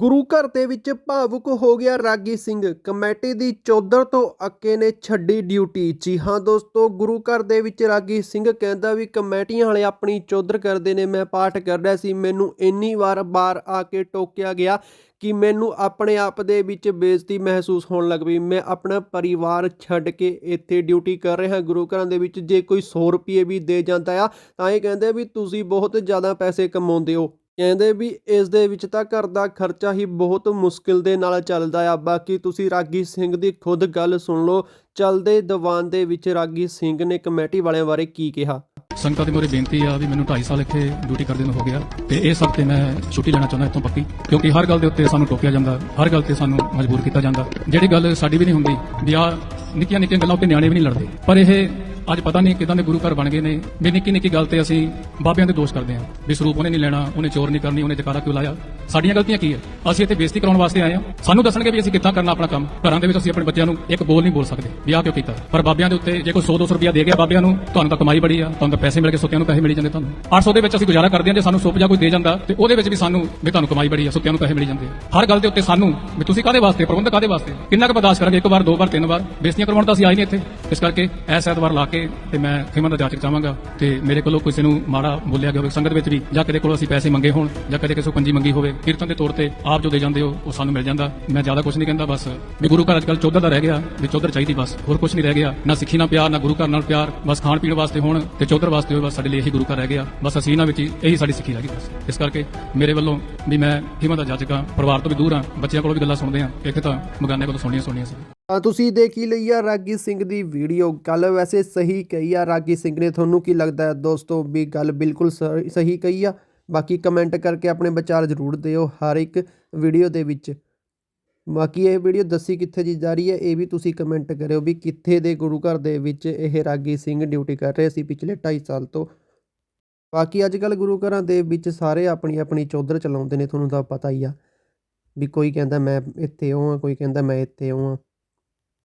ਗੁਰੂ ਘਰ ਦੇ ਵਿੱਚ ਭਾਵੁਕ ਹੋ ਗਿਆ ਰਾਗੀ ਸਿੰਘ। ਕਮੇਟੀ ਦੀ ਚੌਧਰ ਤੋਂ ਅੱਕੇ ਨੇ ਛੱਡੀ ਡਿਊਟੀ। ਜੀ ਹਾਂ ਦੋਸਤੋ, ਗੁਰੂ ਘਰ ਦੇ ਵਿੱਚ ਰਾਗੀ ਸਿੰਘ ਕਹਿੰਦਾ ਵੀ ਕਮੇਟੀਆਂ ਵਾਲੇ ਆਪਣੀ ਚੌਧਰ ਕਰਦੇ ਨੇ, ਮੈਂ ਪਾਠ ਕਰ ਰਿਹਾ ਸੀ। ਮੈਨੂੰ ਇੰਨੀ ਵਾਰ ਬਾਰ ਆ ਕੇ ਟੋਕਿਆ ਗਿਆ ਕਿ ਮੈਨੂੰ ਆਪਣੇ ਆਪ ਦੇ ਵਿੱਚ ਬੇਇੱਜ਼ਤੀ ਮਹਿਸੂਸ ਹੋਣ ਲੱਗ ਪਈ। ਮੈਂ ਆਪਣਾ ਪਰਿਵਾਰ ਛੱਡ ਕੇ ਇੱਥੇ ਡਿਊਟੀ ਕਰ ਰਿਹਾ ਗੁਰੂ ਘਰਾਂ ਦੇ ਵਿੱਚ ਜੇ ਕੋਈ 100 ਰੁਪਏ ਵੀ ਦੇ ਜਾਂਦਾ ਆ, ਤਾਂ ਇਹ ਕਹਿੰਦੇ ਵੀ ਤੁਸੀਂ ਬਹੁਤ ਜ਼ਿਆਦਾ ਪੈਸੇ ਕਮਾਉਂਦੇ ਹੋ। ਕਹਿੰਦੇ ਵੀ ਇਸ ਦੇ ਵਿੱਚ ਤਾਂ ਘਰ ਦਾ ਖਰਚਾ ਹੀ ਬਹੁਤ ਮੁਸ਼ਕਿਲ ਦੇ ਨਾਲ ਚੱਲਦਾ ਆ। ਬਾਕੀ ਤੁਸੀਂ ਰਾਗੀ ਸਿੰਘ ਦੀ ਖੁਦ ਗੱਲ ਸੁਣ ਲਓ। ਚੱਲਦੇ ਦੀਵਾਨ ਦੇ ਵਿੱਚ ਰਾਗੀ ਸਿੰਘ ਨੇ ਕਮੇਟੀ ਵਾਲਿਆਂ ਬਾਰੇ ਕੀ ਕਿਹਾ? ਸੰਗਤਾਂ ਦੀ ਮੇਰੀ ਬੇਨਤੀ ਆ ਵੀ ਮੈਨੂੰ 2.5 ਸਾਲ ਇੱਥੇ ਡਿਊਟੀ ਕਰਦੇ ਨੂੰ ਹੋ ਗਿਆ ਤੇ ਇਸ ਹਫ਼ਤੇ ਮੈਂ ਛੁੱਟੀ ਲੈਣਾ ਚਾਹੁੰਦਾ ਇੱਥੋਂ ਪੱਕੀ। ਕਿਉਂਕਿ ਹਰ ਗੱਲ ਦੇ ਉੱਤੇ ਸਾਨੂੰ ਟੋਕਿਆ ਜਾਂਦਾ, ਹਰ ਗੱਲ ਤੇ ਸਾਨੂੰ ਮਜਬੂਰ ਕੀਤਾ ਜਾਂਦਾ। ਜਿਹੜੀ ਗੱਲ ਸਾਡੀ ਵੀ ਨਹੀਂ ਹੁੰਦੀ ਵੀ ਆ ਨਿੱਕੀਆਂ ਨਿੱਕੀਆਂ ਗੱਲਾਂ ਉੱਤੇ ਨਿਆਣੇ ਵੀ ਨਹੀਂ ਲੜਦੇ। ਪਰ ਇਹ ਅੱਜ ਪਤਾ ਨਹੀਂ ਕਿਦਾਂ ਦੇ ਗੁਰੂ ਘਰ ਬਣ ਗਏ ਨੇ। ਵੀ ਨਿੱਕੀ ਨਿੱਕੀ ਗੱਲ ਤੇ ਅਸੀਂ ਬਾਬਿਆਂ ਦੇ ਦੋਸ਼ ਕਰਦੇ ਹਾਂ ਵੀ ਸਰੂਪ ਉਹਨੇ ਨਹੀਂ ਲੈਣਾ, ਉਹਨੇ ਚੋਰ ਨਹੀਂ ਕਰਨੀ, ਉਹਨੇ ਜਕਾਰਾ ਕਿਉਂ ਲਾਇਆ? ਸਾਡੀਆਂ ਗਲਤੀਆਂ ਕੀ ਹੈ? ਅਸੀਂ ਇੱਥੇ ਬੇਇੱਜ਼ਤੀ ਕਰਾਉਣ ਵਾਸਤੇ ਆਏ ਹਾਂ। ਸਾਨੂੰ ਦੱਸਣਗੇ ਵੀ ਅਸੀਂ ਕਿੱਦਾਂ ਕਰਨਾ ਆਪਣਾ ਕੰਮ। ਘਰਾਂ ਦੇ ਵਿੱਚ ਅਸੀਂ ਆਪਣੇ ਬੱਚਿਆਂ ਨੂੰ ਇੱਕ ਬੋਲ ਨਹੀਂ ਬੋਲ ਸਕਦੇ। ਵਿਆਹ ਕਿਉਂ ਕੀਤਾ? ਪਰ ਬਾਬਿਆਂ ਦੇ ਉੱਤੇ ਜੇ ਕੋਈ 100 200 ਰੁਪਇਆ ਦੇ ਗਿਆ ਬਾਬਿਆਂ ਨੂੰ, ਤੁਹਾਨੂੰ ਤਾਂ ਕਮਾਈ ਬੜੀ ਆ, ਤੁਹਾਨੂੰ ਤਾਂ ਪੈਸੇ ਮਿਲ ਕੇ ਸੁੱਤਿਆਂ ਨੂੰ ਪੈਸੇ ਮਿਲ ਜਾਂਦੇ ਤੁਹਾਨੂੰ। 800 ਦੇ ਵਿੱਚ ਅਸੀਂ ਗੁਜ਼ਾਰਾ ਕਰਦੇ ਹਾਂ, ਜੇ ਸਾਨੂੰ ਸੁੱਪ ਜਾਂ ਕੋਈ ਦੇ ਜਾਂਦਾ, ਤੇ ਉਹਦੇ ਵਿੱਚ ਵੀ ਸਾਨੂੰ ਵੀ ਤੁਹਾਨੂੰ ਕਮਾਈ ਬੜੀ ਆ ਸੁੱਤਿਆਂ ਨੂੰ ਪੈਸੇ ਮਿਲ ਜਾਂਦੇ ਹਰ ਗੱਲ ਦੇ ਉੱਤੇ ਸਾਨੂੰ ਵੀ ਤੁਸੀਂ ਕਾਦੇ ਵਾਸਤੇ, ਪ੍ਰਬੰਧਕ ਕਾਦੇ ਵਾਸਤੇ? ਕਿੰਨਾ ਕੁ ਬਰਦਾਸ਼ਤ ਕਰਾਂਗੇ? ਇੱਕ ਵਾਰ, ਦੋ ਵਾਰ, ਤਿੰਨ ਵਾਰ? ਬੇਇੱਜ਼ਤੀਆਂ ਕਰਵਾਉਣ ਤਾਂ ਅਸੀਂ ਆਏ ਨਹੀਂ ਇੱਥੇ। ਇਸ ਕਰਕੇ ਐਸ ਐਤਵਾਰ ਲਾ ਕੇ ਤੇ ਮੈਂ ਖਿਮਾ ਦਾ ਜਾਚਕ ਚਾਹਾਂਗਾ ਤੇ ਮੇਰੇ ਕੋਲੋਂ ਕਿਸੇ ਨੂੰ ਮਾੜਾ ਬੋਲਿਆ ਗਿਆ ਹੋਵੇ, ਸੰਗਤ ਵਿੱਚ ਵੀ, ਜਾਂ ਕਦੇ ਕੋਲੋਂ ਅਸੀਂ ਪੈਸੇ ਮੰਗੇ ਹੋਣ, ਜਾਂ ਕਦੇ ਕਿਸੇ ਕੋਲ ਪੰਜੀ ਮੰਗੀ ਹੋਵੇ, ਕੀਰਤਨ ਦੇ ਤੌਰ ਤੇ ਆਪ ਜੋ ਦੇ ਜਾਂਦੇ ਹੋ, ਉਹ ਸਾਨੂੰ ਮਿਲ ਜਾਂਦਾ। ਮੈਂ ਜ਼ਿਆਦਾ ਕੁਝ ਨਹੀਂ ਕਹਿੰਦਾ, ਬਸ ਵੀ ਗੁਰੂ ਘਰ ਅੱਜਕੱਲ ਚੌਧਰ ਦਾ ਰਹਿ ਗਿਆ, ਵੀ ਚੌਧਰ ਚਾਹੀਦੀ, ਬਸ ਹੋਰ ਕੁਝ ਨਹੀਂ ਰਹਿ ਗਿਆ। ਨਾ ਸਿੱਖੀ ਨਾਲ ਪਿਆਰ, ਨਾ ਗੁਰੂ ਘਰ ਨਾਲ ਪਿਆਰ, ਬਸ ਖਾਣ ਪੀਣ ਵਾਸਤੇ ਹੋਣ ਤੇ ਚੌਧਰ ਵਾਸਤੇ ਹੋਵੇ ਬਸ ਸਾਡੇ ਲਈ ਇਹੀ ਗੁਰੂ ਘਰ ਰਹਿ ਗਿਆ। ਬਸ ਅਸੀਂ ਇਹਨਾਂ ਵਿੱਚ ਹੀ, ਇਹੀ ਸਾਡੀ ਸਿੱਖੀ ਰਹਿ ਗਈ, ਬਸ। ਇਸ ਕਰਕੇ ਮੇਰੇ ਵੱਲੋਂ ਵੀ ਮੈਂ ਖਿਮਾ ਦਾ ਜਾਚਕ, ਪਰਿਵਾਰ ਤੋਂ ਵੀ ਦੂਰ ਹਾਂ, ਬੱਚਿਆਂ ਕੋਲੋਂ ਵੀ ਗੱਲਾਂ ਸੁਣਦੇ ਹਾਂ, ਇੱਕ ਤਾਂ ਮਗਾਨੇ ਕੋਲੋਂ ਸੁਣੀਆਂ ਸੁਣੀਆਂ ਸੀ। ਤੁਸੀਂ ਦੇਖੀ ਲਈ ਆ ਰਾਗੀ ਸਿੰਘ ਦੀ ਵੀਡੀਓ। ਗੱਲ ਵੈਸੇ ਸਹੀ ਕਹੀ ਆ। ਰਾਗੀ ਸਿੰਘ ਨੇ ਤੁਹਾਨੂੰ ਕੀ ਲੱਗਦਾ ਹੈ? ਦੋਸਤੋ, ਵੀ ਗੱਲ ਬਿਲਕੁਲ ਸ- ਸਹੀ ਕਹੀ ਆ। ਬਾਕੀ ਕਮੈਂਟ ਕਰਕੇ ਆਪਣੇ ਵਿਚਾਰ ਜ਼ਰੂਰ ਦਿਓ ਹਰ ਇੱਕ ਵੀਡੀਓ ਦੇ ਵਿੱਚ। ਬਾਕੀ ਇਹ ਵੀਡੀਓ ਦੱਸੀ ਕਿੱਥੇ ਜੀ ਜਾ ਰਹੀ ਹੈ, ਇਹ ਵੀ ਤੁਸੀਂ ਕਮੈਂਟ ਕਰਿਓ ਵੀ ਕਿੱਥੇ ਦੇ ਗੁਰੂ ਘਰ ਦੇ ਵਿੱਚ ਇਹ ਰਾਗੀ ਸਿੰਘ ਡਿਊਟੀ ਕਰ ਰਹੇ ਸੀ ਪਿਛਲੇ 2.5 ਸਾਲ ਤੋਂ। ਬਾਕੀ ਅੱਜ ਕੱਲ ਗੁਰੂ ਘਰਾਂ ਦੇ ਵਿੱਚ ਸਾਰੇ ਆਪਣੀ ਆਪਣੀ ਚੌਧਰ ਚਲਾਉਂਦੇ ਨੇ, ਤੁਹਾਨੂੰ ਤਾਂ ਪਤਾ ਹੀ ਆ। ਵੀ ਕੋਈ ਕਹਿੰਦਾ ਮੈਂ ਇੱਥੇ ਉਹ ਹਾਂ ਕੋਈ ਕਹਿੰਦਾ ਮੈਂ ਇੱਥੇ ਉਹ ਹਾਂ